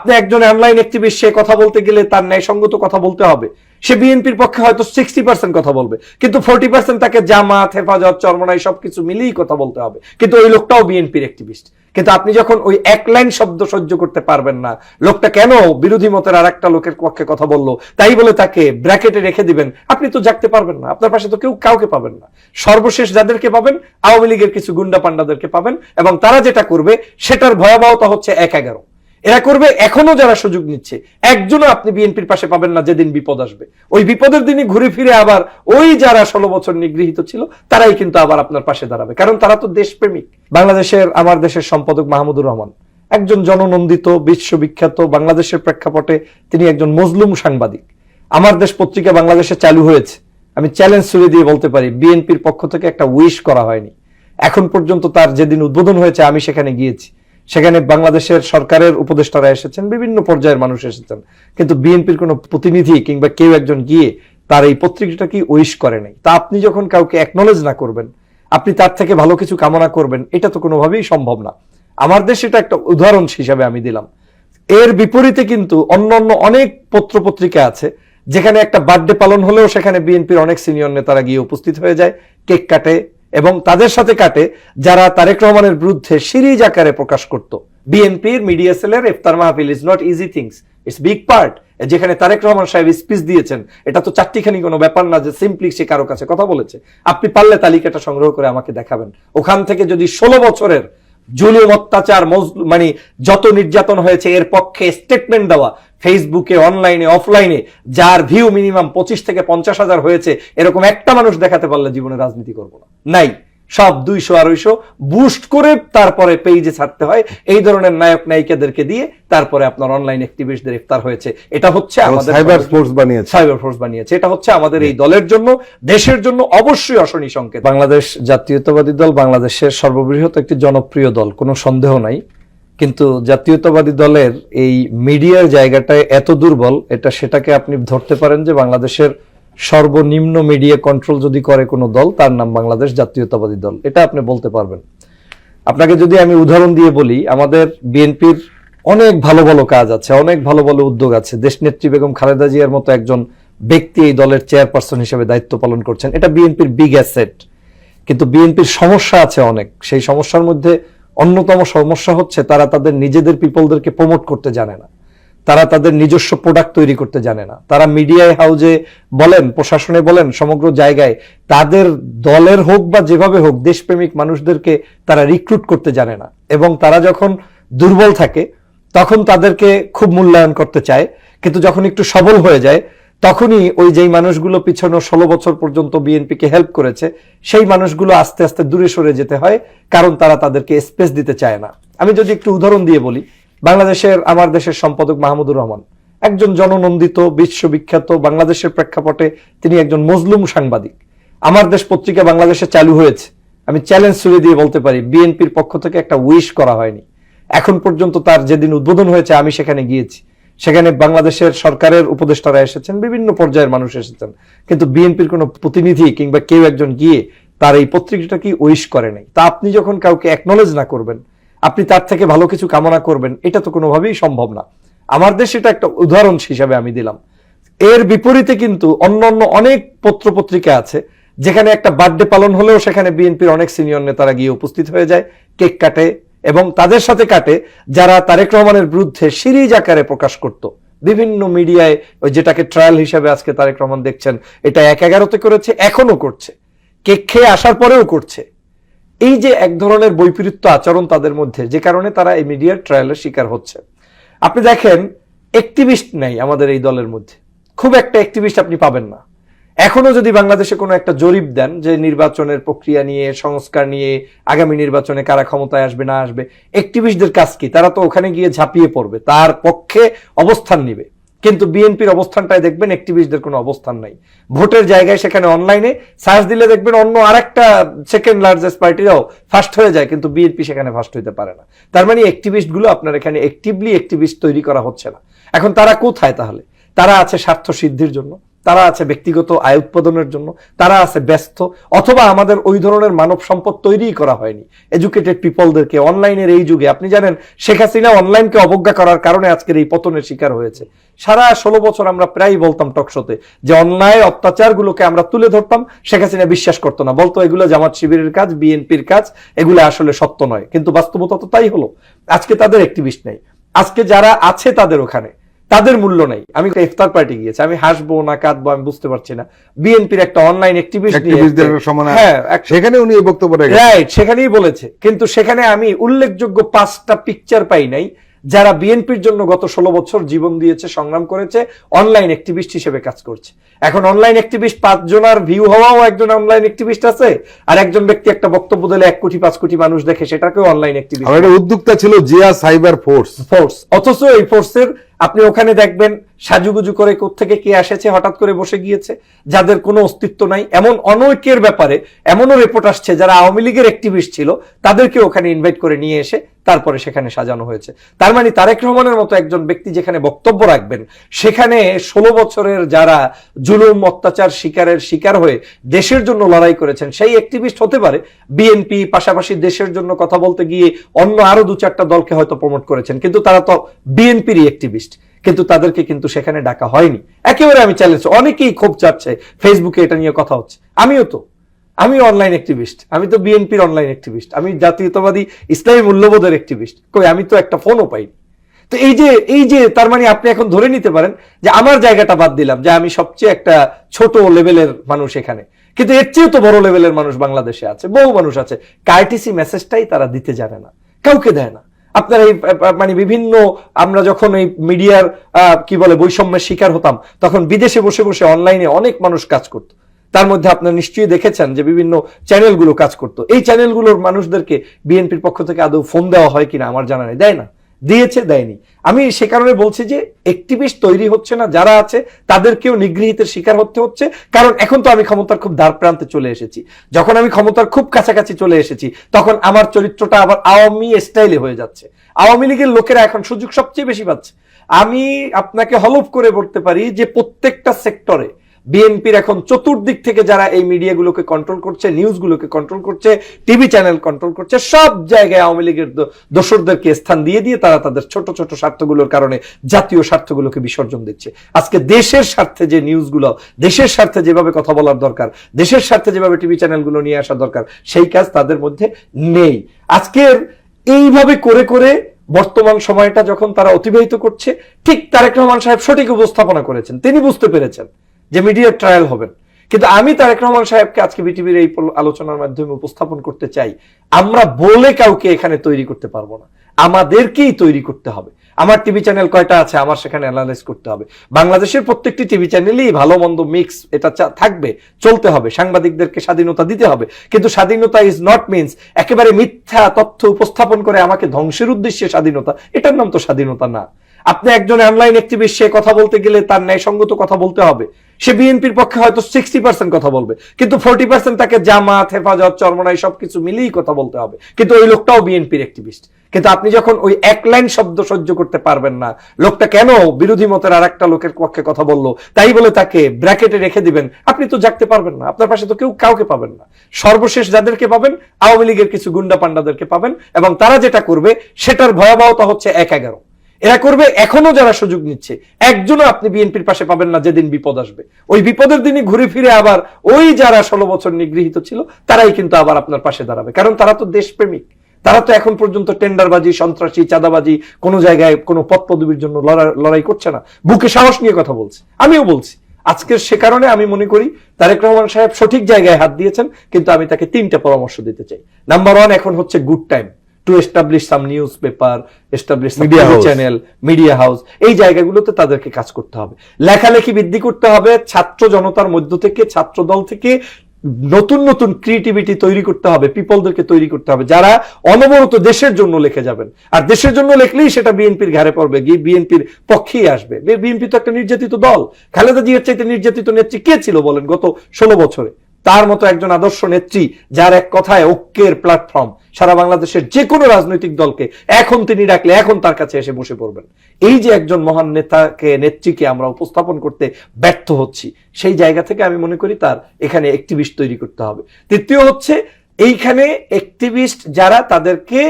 আপনি একজন online activist, সে কথা বলতে গেলে তার ন্যায়সঙ্গত কথা বলতে হবে। সে বিএনপির পক্ষে হয়তো সিক্সটি পার্সেন্ট কথা বলবে, কিন্তু ফোর্টি পার্সেন্ট তাকে জামাত, হেফাজত, চরমনাই সবকিছু মিলিয়েই কথা বলতে হবে। কিন্তু ওই লোকটাও বিএনপির অ্যাক্টিভিস্ট কিন্তু আপনি যখন ওই এক লাইন শব্দ সহ্য করতে পারবেন না, লোকটা কেন বিরোধী মতের আর একটা লোকের পক্ষে কথা বলল, তাই বলে তাকে ব্র্যাকেটে রেখে দিবেন, আপনি তো জাগতে পারবেন না, আপনার পাশে তো কেউ কাউকে পাবেন না। সর্বশেষ যাদেরকে পাবেন, আওয়ামী লীগের কিছু গুন্ডা পান্ডাদেরকে পাবেন, এবং তারা যেটা করবে, সেটার ভয়াবহতা হচ্ছে এক এগারো। এরা করবে, এখনও যারা সুযোগ নিচ্ছে। একজনও আপনি বিএনপির পাশে পাবেন না যেদিন বিপদ আসবে। ওই বিপদের দিনই ঘুরে ফিরে আবার ওই যারা ষোলো বছর নিগৃহীত ছিল, তারাই কিন্তু আবার আপনার পাশে দাঁড়াবে। কারণ তারা তো দেশপ্রেমিক। বাংলাদেশের, আমার দেশের সম্পাদক মাহমুদুর রহমান। একজন জননন্দিত, বিশ্ববিখ্যাত, বাংলাদেশের প্রেক্ষাপটে তিনি একজন মজলুম সাংবাদিক। আমার দেশ পত্রিকা বাংলাদেশে চালু হয়েছে। আমি চ্যালেঞ্জ ছুড়ে দিয়ে বলতে পারি, বিএনপির পক্ষ থেকে একটা উইশ করা হয়নি। এখন পর্যন্ত তার যেদিন উদ্বোধন হয়েছে, আমি সেখানে গিয়েছি। সেখানে বাংলাদেশের সরকারের উপদেষ্টারা এসেছেন, বিভিন্ন পর্যায়ের মানুষ এসেছেন। কিন্তু বিএনপির কোনো প্রতিনিধি কিংবা কেউ একজন গিয়ে তার এই পত্রিকাটা কি উইশ করে নাই? তা আপনি যখন কাউকে অ্যাকনোলেজ না করবেন, আপনি তার থেকে ভালো কিছু কামনা করবেন, এটা তো কোনোভাবেই সম্ভব না। আমার দেশে এটা একটা উদাহরণ হিসাবে আমি দিলাম। এর বিপরীতে কিন্তু অন্য অন্য অনেক পত্র পত্রিকা আছে, যেখানে একটা বার্থডে পালন হলেও সেখানে বিএনপির অনেক সিনিয়র নেতারা গিয়ে উপস্থিত হয়ে যায়, কেক কাটে এবং তাদের সাথে কাটে যারা তারেক রহমানের বিরুদ্ধে সিরিজ আকারে প্রকাশ করত। বিএনপির মিডিয়া সেলের ইফতার মাহফিল is not easy things it's big part যেখানে তারেক রহমান সাহেব স্পিচ দিয়েছেন। এটা তো চারটিখানি কোনো ব্যাপার না যে সিম্পলি সে কারও কাছে কথা বলেছে। আপনি পারলে তালিকাটা সংগ্রহ করে আমাকে দেখাবেন। ওখান থেকে যদি ষোলো বছরের জুলুম, অত্যাচার মানে যত নির্যাতন হয়েছে, এর পক্ষে স্টেটমেন্ট দেওয়া ফেসবুকে অনলাইনে অফলাইনে যার ভিউ মিনিমাম পঁচিশ থেকে পঞ্চাশ হাজার হয়েছে, এরকম একটা মানুষ দেখাতে পারলে জীবনে রাজনীতি করব না। নাই। সব দুইশো আড়াইশো বুস্ট করে তারপরে পেজে ছাড়তে হয়। এই ধরনের নায়ক নায়িকাদেরকে দিয়ে তারপরে আপনার অনলাইন অ্যাক্টিভিস্টদের ইফতার হয়েছে। এটা হচ্ছে আমাদের সাইবার ফোর্স বানিয়েছে। সাইবার ফোর্স বানিয়েছে। এটা হচ্ছে আমাদের এই দলের জন্য দেশের জন্য অবশ্যই অশনি সংকেত। বাংলাদেশ জাতীয়তাবাদী দল বাংলাদেশের সর্ববৃহৎ একটি জনপ্রিয় দল কোনো সন্দেহ নাই। কিন্তু জাতীয়তাবাদী দলের এই মিডিয়ার জায়গাটায় এত দুর্বল এটা সেটাকে আপনি ধরতে পারেন যে বাংলাদেশের সর্বনিম্ন মিডিয়া কন্ট্রোল যদি করে কোনো দল, তার নাম বাংলাদেশ জাতীয়তাবাদী দল। এটা আপনি বলতে পারবেন। আপনাকে যদি আমি উদাহরণ দিয়ে বলি, আমাদের বিএনপির অনেক ভালো ভালো কাজ আছে, অনেক ভালো ভালো উদ্যোগ আছে। দেশনেত্রী বেগম খালেদা জিয়ার মতো একজন ব্যক্তি এই দলের চেয়ারপারসন হিসেবে দায়িত্ব পালন করছেন। এটা বিএনপির বিগ অ্যাসেট কিন্তু বিএনপির সমস্যা আছে অনেক। সেই সমস্যার মধ্যে অন্যতম সমস্যা হচ্ছে, তারা তাদের নিজেদের পিপলদেরকে প্রমোট করতে জানে না। তারা তাদের নিজস্ব প্রোডাক্ট তৈরি করতে জানে না। তারা মিডিয়ায় হাউজে বলেন, প্রশাসনে বলেন, সমগ্র জায়গায় তাদের দলের হোক বা যেভাবে হোক, দেশপ্রেমিক মানুষদেরকে তারা রিক্রুট করতে জানে না। এবং তারা যখন দুর্বল থাকে, তখন তাদেরকে খুব মূল্যায়ন করতে চায়। কিন্তু যখন একটু সবল হয়ে যায়, তখনই ওই যেই মানুষগুলো পিছনে ষোলো বছর পর্যন্ত বিএনপিকে হেল্প করেছে, সেই মানুষগুলো আস্তে আস্তে দূরে সরে যেতে হয়, কারণ তারা তাদেরকে স্পেস দিতে চায় না। আমি যদি একটু উদাহরণ দিয়ে বলি বাংলাদেশের, আমার দেশের সম্পাদক মাহমুদুর রহমান। একজন জননন্দিত, বিশ্ববিখ্যাত, বাংলাদেশের প্রেক্ষাপটে তিনি একজন মজলুম সাংবাদিক। আমার দেশ পত্রিকা বাংলাদেশে চালু হয়েছে। আমি চ্যালেঞ্জ ছুড়ে দিয়ে বলতে পারি, বিএনপির পক্ষ থেকে একটা উইশ করা হয়নি। এখন পর্যন্ত তার যেদিন উদ্বোধন হয়েছে, আমি সেখানে গিয়েছি। সেখানে বাংলাদেশের সরকারের উপদেষ্টারা এসেছেন, বিভিন্ন পর্যায়ের মানুষ এসেছেন। কিন্তু বিএনপির কোনো প্রতিনিধি কিংবা কেউ একজন গিয়ে তার এই পত্রিকাটা কি উইশ করে নাই? তা আপনি যখন কাউকে অ্যাকনোলেজ না করবেন আপনি তার থেকে ভালো কিছু কামনা করবেন, এটা তো কোনোভাবেই সম্ভব না। আমার দেশে এটা একটা উদাহরণ হিসাবে আমি দিলাম। এর বিপরীতে কিন্তু অন্য অন্য অনেক পত্র পত্রিকা আছে, যেখানে একটা বার্থডে পালন হলেও সেখানে বিএনপির অনেক সিনিয়র নেতারা গিয়ে উপস্থিত হয়ে যায়, কেক কাটে এবং তাদের সাথে কাটে যারা তারেক রহমানের বিরুদ্ধে সিরিজ আকারে প্রকাশ করত। বিভিন্ন মিডিয়ায় ওই যেটাকে ট্রায়াল হিসেবে আজকে তারেক রহমান দেখছেন, এটা এক এগারোতে করেছে এখনও করছে। কেক খেয়ে আসার পরেও করছে। এই যে এক ধরনের বৈপরীত্য আচরণ তাদের মধ্যে, যে কারণে তারা এই মিডিয়ার ট্রায়ালের শিকার হচ্ছে। আপনি দেখেন অ্যাক্টিভিস্ট নেই আমাদের এই দলের মধ্যে। খুব একটা অ্যাক্টিভিস্ট আপনি পাবেন না। এখনও যদি বাংলাদেশে কোনো একটা জরিপ দেন যে নির্বাচনের প্রক্রিয়া নিয়ে, সংস্কার নিয়ে, আগামী নির্বাচনে কারা ক্ষমতায় আসবে, না আসবে অ্যাক্টিভিস্টদের কাজ কি? তারা তো ওখানে গিয়ে ঝাঁপিয়ে পড়বে। তার পক্ষে অবস্থান নিবে। কিন্তু বিএনপির অবস্থানটায় দেখবেন অ্যাক্টিভিস্টদের কোনো অবস্থান নাই। ভোটের জায়গায় সেখানে অনলাইনে সার্চ দিলে দেখবেন অন্য আরেকটা সেকেন্ড লার্জেস্ট পার্টিরাও ফার্স্ট হয়ে যায়, কিন্তু বিএনপি সেখানে ফার্স্ট হইতে পারে না। তার মানে অ্যাক্টিভিস্টগুলো আপনার এখানে অ্যাক্টিভলি অ্যাক্টিভিস্ট তৈরি করা হচ্ছে না। এখন তারা কোথায় তাহলে? তারা আছে স্বার্থ সিদ্ধির জন্য। তারা আছে ব্যক্তিগত আয় উৎপাদনের জন্য, তারা আছে ব্যস্ত, অথবা আমাদের ওই ধরনের মানব সম্পদ তৈরিই করা হয়নি। এডুকেটেড পিপলদেরকে অনলাইনের এই যুগে, আপনি জানেন, শেখ হাসিনা অনলাইনকে অবজ্ঞা করার কারণে আজকের এই পতনের শিকার হয়েছে। সারা ষোলো বছর আমরা প্রায়ই বলতাম টকশোতে যে অন্যায় অত্যাচারগুলোকে আমরা তুলে ধরতাম, শেখ হাসিনা বিশ্বাস করতো না। বলতো, এগুলো জামাত শিবিরের কাজ, বিএনপির কাজ, এগুলো আসলে সত্য নয়। কিন্তু বাস্তবতা তো তাই হলো। আজকে তাদের একটিভিস্ট নেই। আজকে যারা আছে তাদের ওখানে তাদের মূল্য নাই। আমি ইফতার পার্টি গিয়েছি। আমি হাসবো না কাঁদবো আমি বুঝতে পারছি না। বিএনপির একটা অনলাইন অ্যাক্টিভিস্ট হ্যাঁ সেখানে উনি এই বক্তব্য রাইট সেখানেই বলেছে। কিন্তু সেখানে আমি উল্লেখযোগ্য পাঁচটা পিকচার পাই নাই যারা বিএনপির জন্য গত ষোলো বছর জীবন দিয়েছে সংগ্রাম করেছে অনলাইন অ্যাক্টিভিস্ট হিসেবে কাজ করছে। এখন অনলাইন অ্যাক্টিভিস্ট পাঁচজনার ভিউ হওয়াও একজন অনলাইন অ্যাক্টিভিস্ট আছে আর একজন ব্যক্তি একটা বক্তব্য দিলে এক কোটি পাঁচ কোটি মানুষ দেখে সেটাকেও অনলাইন অ্যাক্টিভিস্ট উদ্যোক্তা ছিল জিয়া সাইবার ফোর্স। ফোর্স অথচ এই ফোর্সের আপনি ওখানে দেখবেন সাজুগুজু করে থেকে কে এসেছে, হঠাৎ করে বসে গিয়েছে, যাদের কোনো অস্তিত্ব নাই, এমন অনৈক্যের ব্যাপারে এমনও রিপোর্ট আসছে যারা আওয়ামী লীগের অ্যাক্টিভিস্ট ছিল, তাদেরকে ওখানে ইনভাইট করে নিয়ে এসে তারপরে সেখানে সাজানো হয়েছে। তার মানে তারেক রহমানের মতো একজন ব্যক্তি যেখানে বক্তব্য রাখবেন, সেখানে ষোলো বছরের যারা জুলুম, অত্যাচার, শিকারের শিকার হয়ে দেশের জন্য লড়াই করেছেন, সেই অ্যাক্টিভিস্ট হতে পারে বিএনপি পাশাপাশি দেশের জন্য কথা বলতে গিয়ে অন্য আরও দু চারটা দলকে হয়তো প্রমোট করেছেন, কিন্তু তারা তো বিএনপিরই অ্যাক্টিভিস্ট কিন্তু তাদেরকে কিন্তু সেখানে ডাকা হয়নি। একেবারে আমি চ্যালেঞ্জ অনেকেই ক্ষোভ চাচ্ছে ফেসবুকে এটা নিয়ে কথা হচ্ছে। আমিও তো। আমি অনলাইন অ্যাক্টিভিস্ট আমি তো বিএনপির অনলাইন অ্যাক্টিভিস্ট আমি জাতীয়তাবাদী ইসলামী মূল্যবোধের অ্যাক্টিভিস্ট কই, আমি তো একটা ফোনও পাইনি। তো এই যে এই যে, তার মানে আপনি এখন ধরে নিতে পারেন যে আমার জায়গাটা বাদ দিলাম যে আমি সবচেয়ে একটা ছোট লেভেলের মানুষ এখানে। কিন্তু এর চেয়েও তো বড় লেভেলের মানুষ বাংলাদেশে আছে, বহু মানুষ আছে। কার্টিসি মেসেজটাই তারা দিতে জানে না। কাউকে দেয় না। আপনার এই মানে বিভিন্ন আমরা যখন এই মিডিয়ার কি বলে, বৈষম্যের শিকার হতাম, তখন বিদেশে বসে বসে অনলাইনে অনেক মানুষ কাজ করতো। তার মধ্যে আপনার নিশ্চয়ই দেখেছেন যে বিভিন্ন চ্যানেলগুলো কাজ করতো। এই চ্যানেলগুলোর মানুষদেরকে বিএনপির পক্ষ থেকে আদৌ ফোন দেওয়া হয় কিনা আমার জানা নেই, দেয় না। দিয়েছে, দেয়নি। আমি সে কারণে বলছি যে একটিভিস্ট তৈরি হচ্ছে না, যারা আছে তাদেরকেও নিগৃহীতের শিকার হতে হচ্ছে। কারণ এখন তো আমি ক্ষমতার খুব দ্বার প্রান্তে চলে এসেছি। যখন আমি ক্ষমতার খুব কাছাকাছি চলে এসেছি, তখন আমার চরিত্রটা আবার আওয়ামী স্টাইলে হয়ে যাচ্ছে। আওয়ামী লীগের লোকেরা এখন সুযোগ সবচেয়ে বেশি পাচ্ছে। আমি আপনাকে হলফ করে বলতে পারি যে প্রত্যেকটা সেক্টরে বিএনপির এখন চতুর্দিক থেকে যারা এই মিডিয়াগুলোকে কন্ট্রোল করছে নিউজগুলোকে কন্ট্রোল করছে, টিভি চ্যানেল কন্ট্রোল করছে, সব জায়গায় আওয়ামী লীগের দোসরদেরকে স্থান দিয়ে দিয়ে তারা তাদের ছোট ছোট স্বার্থগুলোর কারণে জাতীয় স্বার্থগুলোকে বিসর্জন দিচ্ছে। আজকে দেশের স্বার্থে যে নিউজগুলো দেশের স্বার্থে যেভাবে কথা বলার দরকার, দেশের স্বার্থে যেভাবে টিভি চ্যানেলগুলো নিয়ে আসা দরকার, সেই কাজ তাদের মধ্যে নেই। আজকের এইভাবে করে করে বর্তমান সময়টা যখন তারা অতিবাহিত করছে, ঠিক তারেক রহমান সাহেব সঠিক উপস্থাপনা করেছেন, তিনি বুঝতে পেরেছেন। যে মিডিয়ার ট্রায়াল হবেন। কিন্তু আমি তারেক রহমান সাহেবকে আজকে বিটিভির এই আলোচনার মাধ্যমে উপস্থাপন করতে চাই, আমরা বলে কাউকে এখানে তৈরি করতে পারব না। আমাদেরকেই তৈরি করতে হবে। আমার টিভি চ্যানেল কয়টা আছে, আমার সেখানে অ্যানালাইজ করতে হবে। বাংলাদেশের প্রত্যেকটি টিভি চ্যানেলই ভালো মন্দ মিক্স এটা থাকবে, চলতে হবে। সাংবাদিকদেরকে স্বাধীনতা দিতে হবে। কিন্তু স্বাধীনতা ইজ নট মিনস একেবারে মিথ্যা তথ্য উপস্থাপন করে আমাকে ধ্বংসের উদ্দেশ্যে স্বাধীনতা, এটার নাম তো স্বাধীনতা না। আপনি একজন অনলাইন অ্যাক্টিভিস্ট সে কথা বলতে গেলে তার ন্যায়সঙ্গত কথা বলতে হবে। সে বিএনপির পক্ষে হয়তো সিক্সটি পার্সেন্ট কথা বলবে। কিন্তু ফোর্টি পার্সেন্ট তাকে জামাত, হেফাজত, চরমনাই সবকিছু মিলিয়েই কথা বলতে হবে। কিন্তু ওই লোকটাও বিএনপির অ্যাক্টিভিস্ট কিন্তু আপনি যখন ওই এক লাইন শব্দ সহ্য করতে পারবেন না, লোকটা কেন বিরোধী মতের আর একটা লোকের পক্ষে কথা বলল, তাই বলে তাকে ব্র্যাকেটে রেখে দিবেন, আপনি তো জাগতে পারবেন না। আপনার পাশে তো কেউ কাউকে পাবেন না। সর্বশেষ যাদেরকে পাবেন, আওয়ামী লীগের কিছু গুন্ডা পান্ডাদেরকে পাবেন, এবং তারা যেটা করবে, সেটার ভয়াবহতা হচ্ছে এক এগারো। এরা করবে, এখনও যারা সুযোগ নিচ্ছে। একজনও আপনি বিএনপির পাশে পাবেন না যেদিন বিপদ আসবে। ওই বিপদের দিনই ঘুরে ফিরে আবার ওই যারা ষোলো বছর নিগৃহীত ছিল, তারাই কিন্তু আবার আপনার পাশে দাঁড়াবে। কারণ তারা তো দেশপ্রেমিক। তারা তো এখন পর্যন্ত টেন্ডারবাজি, সন্ত্রাসী, চাঁদাবাজি, কোনো জায়গায় কোনো পদ পদবীর জন্য লড়া- লড়াই করছে না। বুকে সাহস নিয়ে কথা বলছে। আমিও বলছি। আজকের সে কারণে আমি মনে করি তারেক রহমান সাহেব সঠিক জায়গায় হাত দিয়েছেন, কিন্তু আমি তাকে তিনটা পরামর্শ দিতে চাই। নাম্বার ওয়ান এখন হচ্ছে good time to establish some news paper establish house. Channel media house এই জায়গাগুলোতে তাদেরকে কাজ করতে হবে। লেখালেখি বৃদ্ধি করতে হবে ছাত্র জনতার মধ্য থেকে ছাত্র দল থেকে নতুন নতুন ক্রিয়েটিভিটি তৈরি করতে হবে পিপলদেরকে তৈরি করতে হবে যারা অনবরত দেশের জন্য লিখে যাবেন। আর দেশের জন্য লিখলেই সেটা বিএনপির ঘাড়ে পড়বে গিয়ে বিএনপির পক্ষেই আসবে। বিএনপি তো একটা নির্যাতিত দল। খালেদা জিয়ার চাইতে নির্যাতিত নেত্রী কে ছিল বলেন গত ষোলো বছরে? তার মতো একজন আদর্শ নেত্রী যার এক কথায় ঐক্যের প্ল্যাটফর্ম সারা বাংলাদেশের যে কোনো রাজনৈতিক দলকে এখন তিনি ডাকলে এখন তার কাছে এসে বসে পড়বেন। এই যে একজন মহান নেতাকে, নেত্রীকে আমরা উপস্থাপন করতে ব্যর্থ হচ্ছি, সেই জায়গা থেকে আমি মনে করি তার এখানে একটিভিস্ট তৈরি করতে হবে। তৃতীয় হচ্ছে, এইখানে একটিভিস্ট যারা তাদেরকে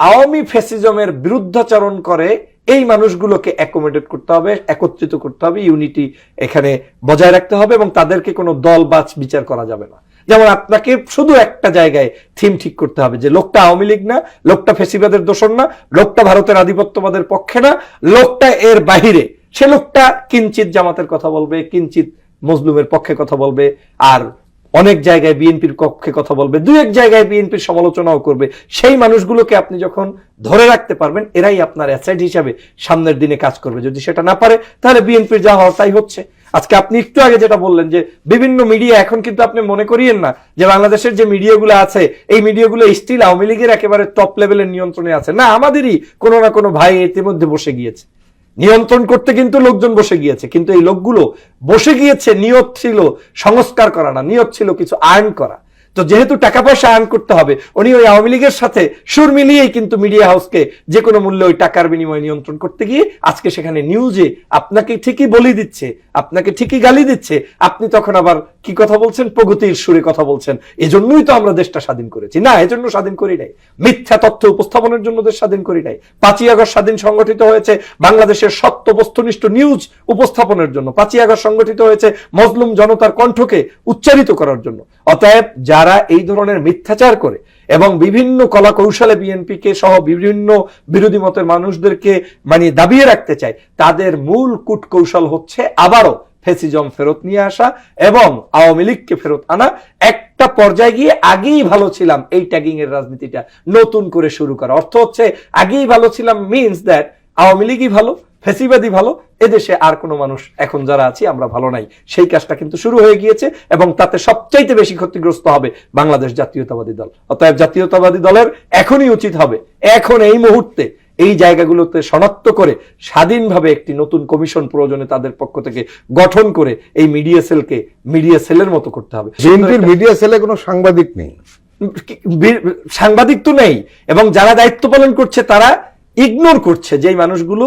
আওয়ামী ফ্যাসিজমের বিরুদ্ধাচরণ করে এই মানুষগুলোকে অ্যাকোমোডেট করতে হবে, একত্রিত করতে হবে ইউনিটি এখানে বজায় রাখতে হবে এবং তাদেরকে কোনো দল বাছ বিচার করা যাবে না। যেমন আপনাকে শুধু একটা জায়গায় থিম ঠিক করতে হবে যে লোকটা আওয়ামী লীগ না, লোকটা ফেসিবাদের দোষর না, লোকটা ভারতের আধিপত্যবাদের পক্ষে না, লোকটা এর বাহিরে। সে লোকটা কিঞ্চিত জামাতের কথা বলবে কিঞ্চিত মজলুমের পক্ষে কথা বলবে, আর অনেক জায়গায় বিএনপির পক্ষে কথা বলবে দু এক জায়গায় বিএনপির সমালোচনাও করবে। সেই মানুষগুলোকে আপনি যখন ধরে রাখতে পারবেন, এরাই আপনার অ্যাসেট হিসাবে সামনের দিনে কাজ করবে। যদি সেটা না পারে, তাহলে বিএনপির যা হওয়ার তাই হচ্ছে। আজকে আপনি একটু আগে যেটা বললেন যে, বিভিন্ন মিডিয়া এখন কিন্তু আপনি মনে করিয়েন না যে, বাংলাদেশের যে মিডিয়াগুলো আছে, এই মিডিয়াগুলো স্টিল আওয়ামী লীগের একেবারে টপ লেভেলের নিয়ন্ত্রণে আছে। না, আমাদেরই কোনো না কোনো ভাই ইতিমধ্যে বসে গিয়েছে। নিয়ন্ত্রণ করতে কিন্তু লোকজন বসে গিয়েছে, কিন্তু এই লোকগুলো বসে গিয়েছে, নিয়ত ছিল সংস্কার করা না, নিয়ত ছিল কিছু আয়ন করা। তো যেহেতু টাকা পয়সা আর্ন করতে হবে, উনি ওই আওয়ামী লীগের সাথে সুর মিলিয়েই কিন্তু মিডিয়া হাউসকে যে কোনো মূল্যে ওই টাকার বিনিময়ে নিয়ন্ত্রণ করতে গিয়ে আজকে সেখানে নিউজে আপনাকে ঠিকই বলি দিচ্ছে, আপনাকে ঠিকই গালি দিচ্ছে, আপনি তখন আবার কি কথা বলছেন? প্রগতির সুরে কথা বলছেন। এজন্যই তো আমরা দেশটা স্বাধীন করেছি। না, এজন্য স্বাধীন করি নাই। মিথ্যা তথ্য উপস্থাপনের জন্য দেশ স্বাধীন করি নাই। পাঁচই আগস্ট স্বাধীন সংগঠিত হয়েছে, বাংলাদেশের সত্য বস্তুনিষ্ঠ নিউজ উপস্থাপনের জন্য। পাঁচই আগস্ট সংগঠিত হয়েছে, মজলুম জনতার কণ্ঠকে উচ্চারিত করার জন্য। অতএব যারা এই ধরনের মিথ্যাচার করে এবং বিভিন্ন কলা কৌশলে বিএনপিকে সহ বিভিন্ন বিরোধী মতের মানুষদেরকে মানে দাবিয়ে রাখতে চায়। তাদের মূল কূট কৌশল হচ্ছে আবারও ফেসিজম ফেরত নিয়ে আসা এবং আওয়ামী লীগকে ফেরত আনা। একটা পর্যায়ে গিয়ে আগেই ভালো ছিলাম এই ট্যাগিং এর রাজনীতিটা নতুন করে শুরু করা। অর্থ হচ্ছে আগেই ভালো ছিলাম মিনস দ্যাট আওয়ামী লীগই ভালো ফেসিবাদী ভালো এদেশে আর কোনো মানুষ এখন যারা আছি আমরা ভালো নাই। সেই কাজটা কিন্তু শুরু হয়ে গিয়েছে এবং তাতে সবচাইতে বেশি ক্ষতিগ্রস্ত হবে বাংলাদেশ জাতীয়তাবাদী দল। অতএব জাতীয়তাবাদী দলের এখনই উচিত হবে এখন এই মুহূর্তে এই জায়গাগুলোতে শনাক্ত করে স্বাধীনভাবে একটি নতুন কমিশন প্রয়োজনে তাদের পক্ষ থেকে গঠন করে এই মিডিয়া সেলকে মিডিয়া সেলের মতো করতে হবে। বিএনপির মিডিয়া সেলে কোনো সাংবাদিক নেই। সাংবাদিক তো নেই এবং যারা দায়িত্ব পালন করছে তারা ইগনোর করছে যেই মানুষগুলো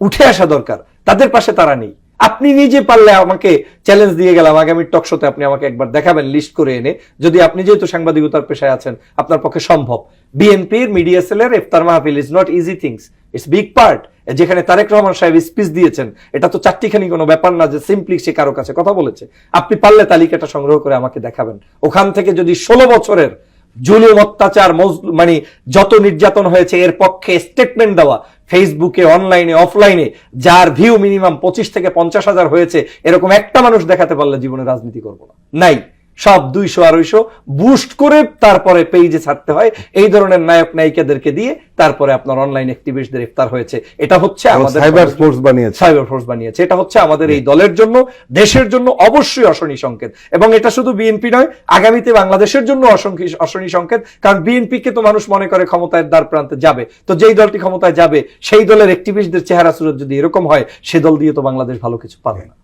উঠে আসা দরকার। তাদের পাশে তারা নেই। আপনি নিজে পারলে আমাকে চ্যালেঞ্জ দিয়ে গেলাম। আগামী টক শোতে আপনি আমাকে একবার দেখাবেন লিস্ট করে এনে। যদি আপনি যেহেতু সাংবাদিকতার পেশায় আছেন, আপনার পক্ষে সম্ভব। বিএনপির মিডিয়া সেলের ইফতার মাহফিল is not easy things it's big part যেখানে তারেক রহমান সাহেব স্পিচ দিয়েছেন, এটা তো চারটিখানি কোনো ব্যাপার না যে সিম্পলি সে কারও কাছে কথা বলেছে। আপনি পারলে তালিকাটা সংগ্রহ করে আমাকে দেখাবেন। ওখান থেকে যদি ষোলো বছরের জুলুম, অত্যাচার মানে যত নির্যাতন হয়েছে, এর পক্ষে স্টেটমেন্ট দেওয়া ফেসবুকে অনলাইনে অফলাইনে যার ভিউ মিনিমাম পঁচিশ থেকে পঞ্চাশ হাজার হয়েছে, এরকম একটা মানুষ দেখাতে পারলে জীবনে রাজনীতি করব না। নাই। সব দুইশো আড়াইশো বুস্ট করে তারপরে পেজে ছাড়তে হয়। এই ধরনের নায়ক নায়িকাদেরকে দিয়ে তারপরে আপনার অনলাইন অ্যাক্টিভিস্টদের ইফতার হয়েছে। এটা হচ্ছে আমাদের সাইবার ফোর্স বানিয়েছে। সাইবার ফোর্স বানিয়েছে। এটা হচ্ছে আমাদের এই দলের জন্য দেশের জন্য অবশ্যই অশনি সংকেত। এবং এটা শুধু বিএনপি নয় আগামীতে বাংলাদেশের জন্য অসংখ্য অশনি সংকেত। কারণ বিএনপি কে তো মানুষ মনে করে ক্ষমতায় দ্বার প্রান্তে যাবে। তো যেই দলটি ক্ষমতায় যাবে সেই দলের অ্যাক্টিভিস্টদের চেহারা সুরত যদি এরকম হয় সে দল দিয়ে তো বাংলাদেশ ভালো কিছু পাবে না।